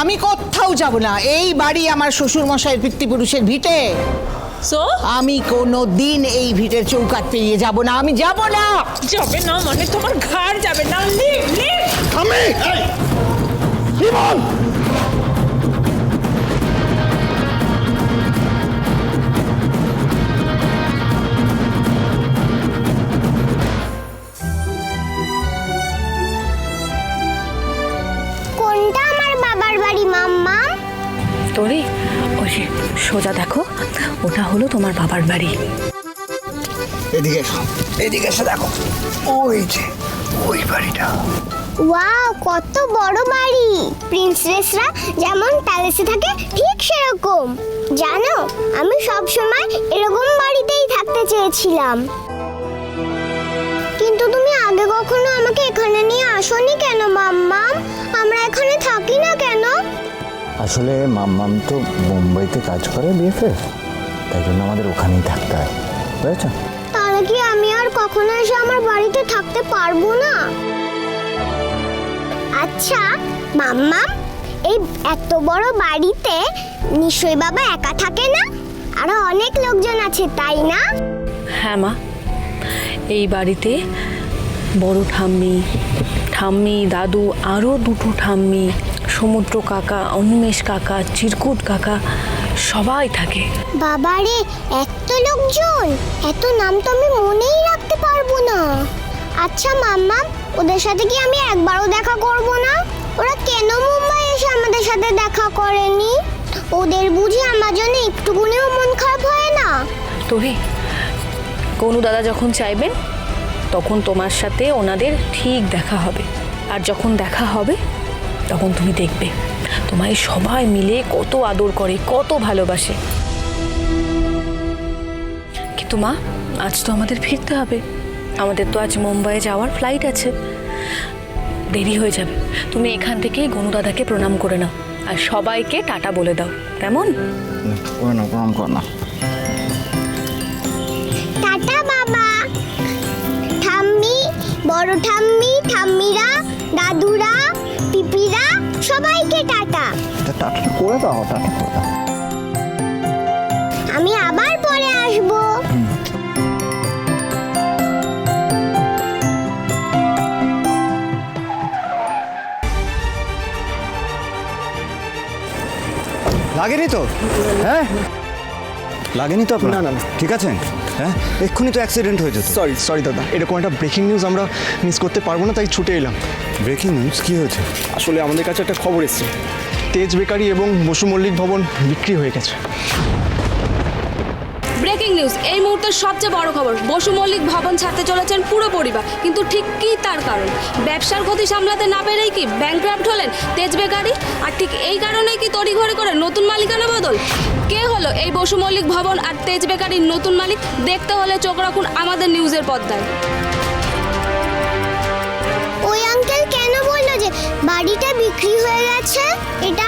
আমি কোথাও যাব না। এই বাড়ি আমার শ্বশুর মশাইয়ের পিতৃপুরুষের ভিটে। সো আমি কোনো দিন এই ভিটের চৌকাট পেরিয়ে যাব না। আমি যাব না। যাবে না মানে তোমার ঘাড় যাবে না। লিভ লিভ আমি বিমল তোরে ওই যে সোজা দেখো ওটা হলো তোমার বাবার বাড়ি। এদিকে এসো এদিকে এসে দেখো। ওই যে ওই বাড়িটা। ওয়াও কত বড় বাড়ি। প্রিন্সেসরা যেমন প্যালেসে থাকে ঠিক সেরকম। জানো আমি সব সময় এরকম বাড়িতেই থাকতে চেয়েছিলাম। কিন্তু তুমি আগে কখনো আমাকে এখানে নিয়ে আসোনি কেন মাম্মা আসলে মাম্মাম তো মুম্বাইতে কাজ করে বিএফএ তাই জন্য আমাদের ওখানেই থাকতে হয়। বুঝেছ? তাহলে কি আমি আর কখনো এসে আমার বাড়িতে থাকতে পারব না? আচ্ছা মাম্মা এই এত বড় বাড়িতে নিশ্চয়ই বাবা একা থাকে না? আরও অনেক লোকজন আছে তাই না? হ্যাঁ মা এই বাড়িতে বড় ঠাম্মি ঠাম্মি দাদু আরও দুটো ঠাম্মি সমুদ্র কাকা অনিমেষ কাকা চিরকুট কাকা সবাই থাকে। বাবারে এত লোকজন! এত নাম তো আমি মনেই রাখতে পারব না। আচ্ছা মাম্মা ওদের সাথে কি আমি একবারও দেখা করব না? ওরা কেন মুম্বাই এসে আমাদের সাথে দেখা করেনি? ওদের বুঝি আমার জন্য একটুকুনিও মন খারাপ হয় না। তোরে কনু দাদা যখন চাইবেন তখন তোমার সাথে ওনাদের ঠিক দেখা হবে। আর যখন দেখা হবে, তখন তুমি দেখবে, তোমায় সবাই মিলে কত আদর করে, কত ভালোবাসে। কিন্তু মা, আজ তো আমাদের ফিরতে হবে। আমাদের তো আজ মুম্বাইয়ে যাওয়ার ফ্লাইট আছে। দেরি হয়ে যাবে। তুমি এখান থেকেই গনু দাদাকে প্রণাম করে নাও। আর সবাইকে টাটা বলে দাও। কেমন? না প্রণাম বড় ঠাম্মি ঠাম্মিরা দাদুরা পিপিরা সবাইকে টাটা। টাটা করে দাও টাটা করে দাও। আমি আবার পরে আসব। লাগেনি তো? হ্যাঁ? লাগেনি তো আপনার? না, না, না। ঠিক আছে? হ্যাঁ? এক্ষুনি তো অ্যাক্সিডেন্ট হয়েছে সরি সরি দাদা। এরকম একটা ব্রেকিং নিউজ আমরা মিস করতে পারব না তাই ছুটে এলাম। ব্রেকিং নিউজ কী হয়েছে? আসলে আমাদের কাছে একটা খবর এসেছে। তেজ বেকারি এবং বসু মল্লিক ভবন বিক্রি হয়ে গেছে। ব্রেকিং নিউজ, এই মুহূর্তের সবচেয়ে বড় খবর, বসু মল্লিক ভবন ছাড়তে চলেছেন পুরো পরিবার, কিন্তু ঠিক কী তার কারণ? ব্যবসার ক্ষতি সামলাতে না পেরেই কি ব্যাংক্রাফ্ট হলেন তেজ বেকারি আর ঠিক এই কারণেই কি তড়িঘড়ি করে নতুন মালিকানা বদল? কে হলো এই বসু মল্লিক ভবন আর তেজ বেকারির নতুন মালিক? দেখতে হলে চোখ রাখুন আমাদের নিউজের পর্দায়। ওই আঙ্কেল কেন বলল যে বাড়িটা বিক্রি হয়ে গেছে? এটা